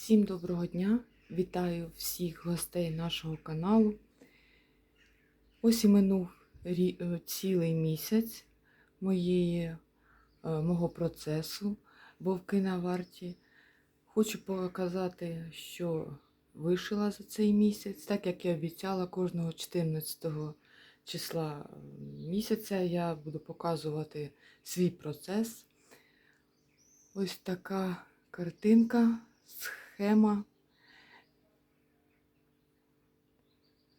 Всім доброго дня! Вітаю всіх гостей нашого каналу. Ось і минув е, цілий місяць моєї, е, мого процесу вовки на варті. Хочу показати, що вишила за цей місяць, так як я обіцяла кожного 14 числа місяця я буду показувати свій процес. Ось така картинка, схема.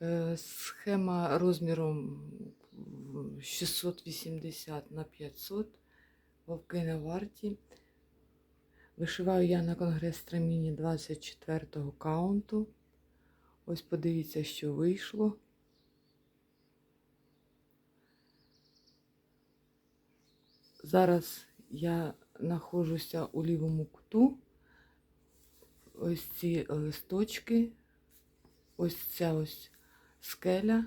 Е, Схема розміром 680 на 500 вовки на варті. Вишиваю я на конгрес Страміні 24-го каунту. Ось подивіться, що вийшло. Зараз я знаходжуся у лівому куту. Ось ці листочки, ось ця ось скеля,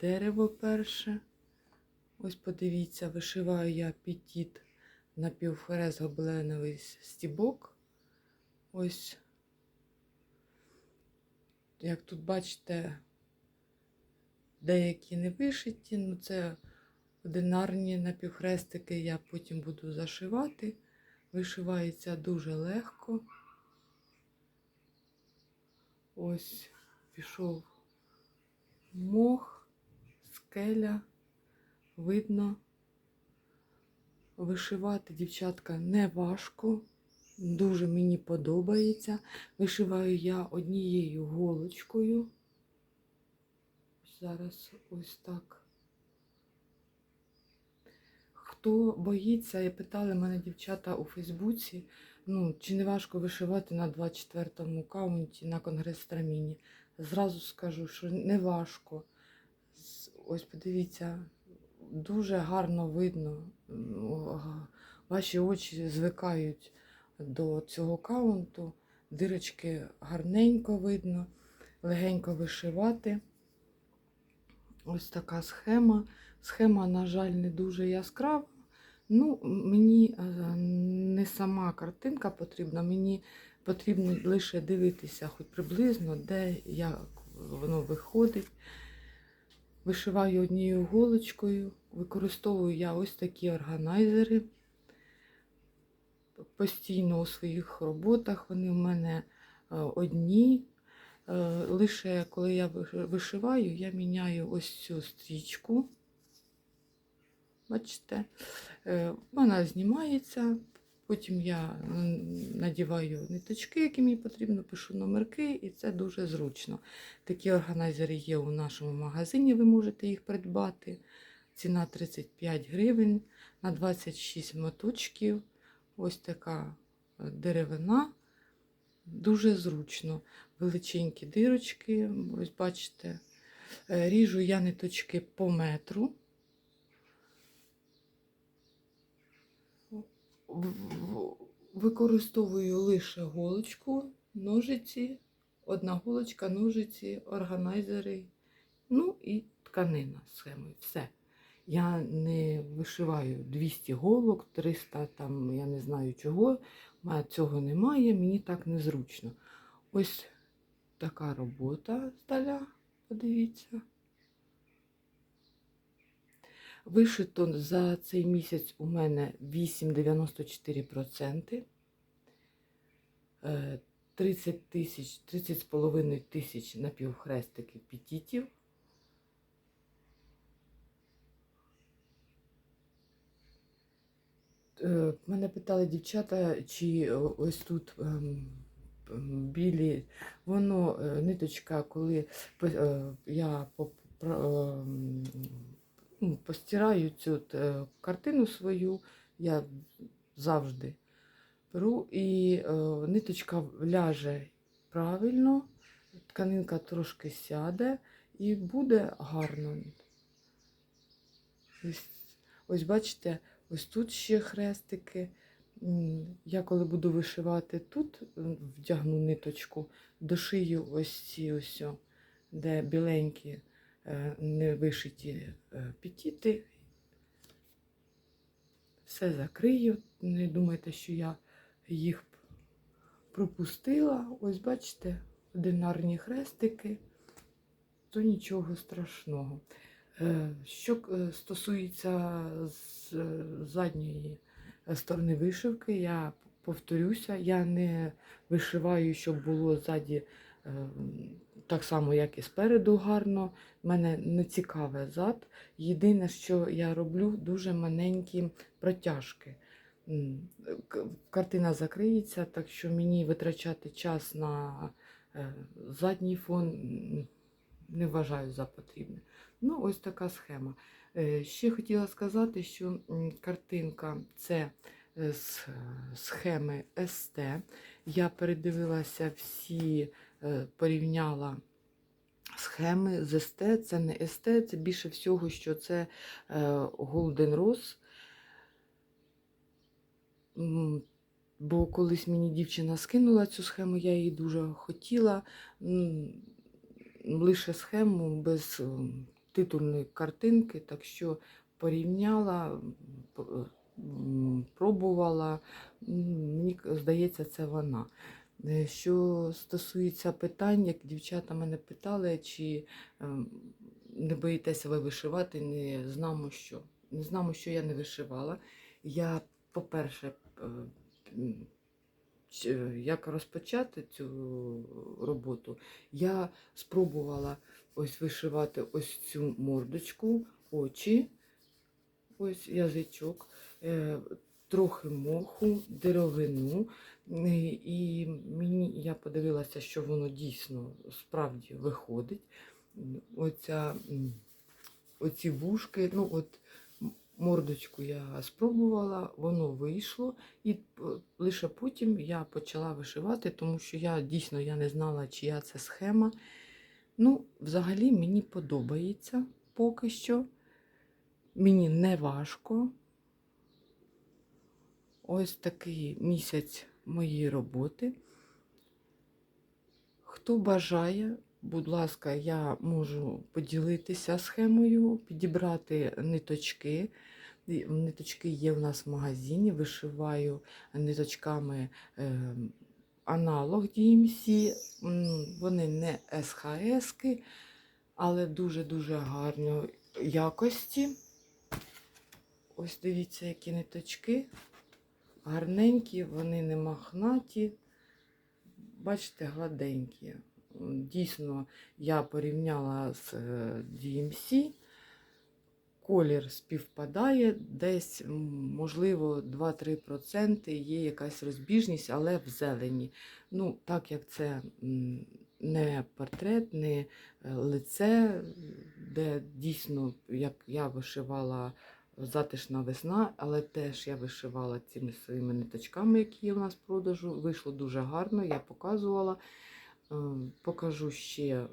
дерево перше. Ось подивіться, вишиваю я петіт напівферез гобеленовий стібок. Ось, як тут бачите, деякі не вишиті, ну це одинарні напівхрестики я потім буду зашивати. Вишивається дуже легко. Ось пішов мох, скеля, видно. Вишивати, дівчатка, не важко, дуже мені подобається. Вишиваю я однією голочкою. Зараз ось так. Хто боїться, і питали мене дівчата у Фейсбуці, ну, чи не важко вишивати на 24-му каунті на конгрес Страміні. Зразу скажу, що не важко. Ось подивіться, дуже гарно видно. ну, Ваші очі звикають до цього каунту. Дирочки гарненько видно, легенько вишивати. Ось така схема. Схема, на жаль, не дуже яскрава. Ну, мені е, не сама картинка потрібна, мені потрібно лише дивитися хоч приблизно, де як воно виходить. Вишиваю однією голочкою, використовую я ось такі органайзери. Постійно у своїх роботах вони в мене е, одні. Е, Лише коли я вишиваю, я міняю ось цю стрічку. Бачите, Е, вона знімається, потім я надіваю ниточки, які мені потрібно, пишу номерки, і це дуже зручно. Такі органайзери є у нашому магазині, ви можете їх придбати. Ціна 35 гривень на 26 моточків. Ось така е, деревина. Дуже зручно. Величенькі дирочки, ось бачите. Е, Ріжу я ниточки по метру. В- в- Використовую лише голочку, ножиці, одна голочка, ножиці, органайзери, ну і тканина схемою. Все. Я не вишиваю 200 голок, 300 там, я не знаю чого. Цього немає, мені так незручно. Ось така робота здаля, подивіться. Вишито за цей місяць у мене 8,94%. Е, 30 тисяч, 30 з половиною тисяч напівхрестиків петітів. Е, Мене питали дівчата, чи ось тут ем, ем, білі, воно е, ниточка, коли е, я ем, ну, постираю цю е, картину свою, я завжди беру, і е, ниточка ляже правильно, тканинка трошки сяде і буде гарно. Ось, ось бачите, ось тут ще хрестики. Я коли буду вишивати тут, вдягну ниточку, дошию ось ці ось, де біленькі е, не вишиті е, петіти. Все закрию. Не думайте, що я їх пропустила. Ось бачите, одинарні хрестики, то нічого страшного. Е, Що е, стосується е, задньої сторони вишивки, я повторюся, я не вишиваю, щоб було ззаді е, так само, як і спереду гарно. Мене не цікаве зад. Єдине, що я роблю, дуже маленькі протяжки. Картина закриється, так що мені витрачати час на е, задній фон не вважаю за потрібне. Ну, ось така схема. Е, Ще хотіла сказати, що картинка це з е, схеми СТ. Я передивилася всі, порівняла схеми з СТ. Це не СТ, це більше всього, що це е, Golden Rose. Бо колись мені дівчина скинула цю схему, я її дуже хотіла. Лише схему без титульної картинки, так що порівняла, пробувала. Мені здається, це вона. Е, Що стосується питань, як дівчата мене питали, чи ем, не боїтеся ви вишивати, не знамо що. Не знамо, що я не вишивала. Я, по-перше, е, е, як розпочати цю роботу, я спробувала ось вишивати ось цю мордочку, очі, ось язичок, трохи моху, деревину. Е, І мені я подивилася, що воно дійсно справді виходить. Оця, оці вушки, ну от мордочку я спробувала, воно вийшло, і лише потім я почала вишивати, тому що я дійсно я не знала, чия це схема. Ну, взагалі мені подобається поки що. Мені не важко. Ось такий місяць моєї роботи. Хто бажає, будь ласка, я можу поділитися схемою, підібрати ниточки. Ниточки є в нас в магазині, вишиваю ниточками е, аналог DMC. Вони не СХС, але дуже-дуже гарної якості. Ось дивіться, які ниточки. Гарненькі, вони не махнаті. Бачите, гладенькі. Дійсно, я порівняла з е, DMC. Колір співпадає, десь, можливо, 2-3% є якась розбіжність, але в зелені. Ну, так як це не портрет, не е, лице, де дійсно, як я вишивала затишна весна, але теж я вишивала цими своїми ниточками, які є у нас в продажу. Вийшло дуже гарно, я показувала. Е, Покажу ще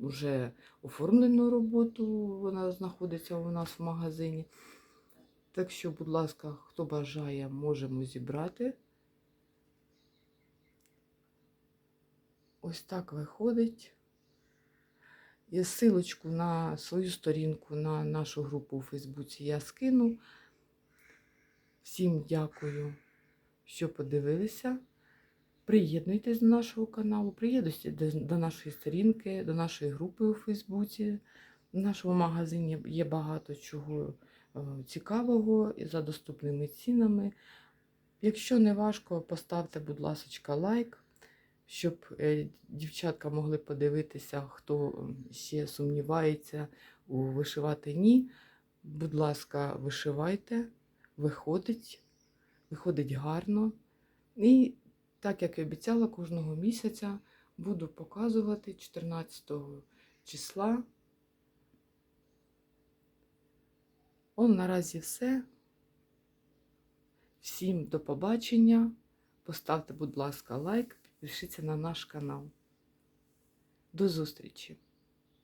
вже оформлену роботу, вона знаходиться у нас в магазині. Так що, будь ласка, хто бажає, можемо зібрати. Ось так виходить. І силочку на свою сторінку, на нашу групу у Фейсбуці я скину. Всім дякую, що подивилися. Приєднуйтесь до нашого каналу, приєднуйтесь до, до нашої сторінки, до нашої групи у Фейсбуці. В нашому магазині є багато чого е, цікавого і за доступними цінами. Якщо не важко, поставте, будь ласка, лайк, щоб е, дівчатка могли подивитися, хто ще сумнівається у вишивати ні. Будь ласка, вишивайте, виходить, виходить гарно. І так як і обіцяла, кожного місяця буду показувати 14 числа. Он наразі все. Всім до побачення. Поставте, будь ласка, лайк, підпишіться на наш канал. До зустрічі!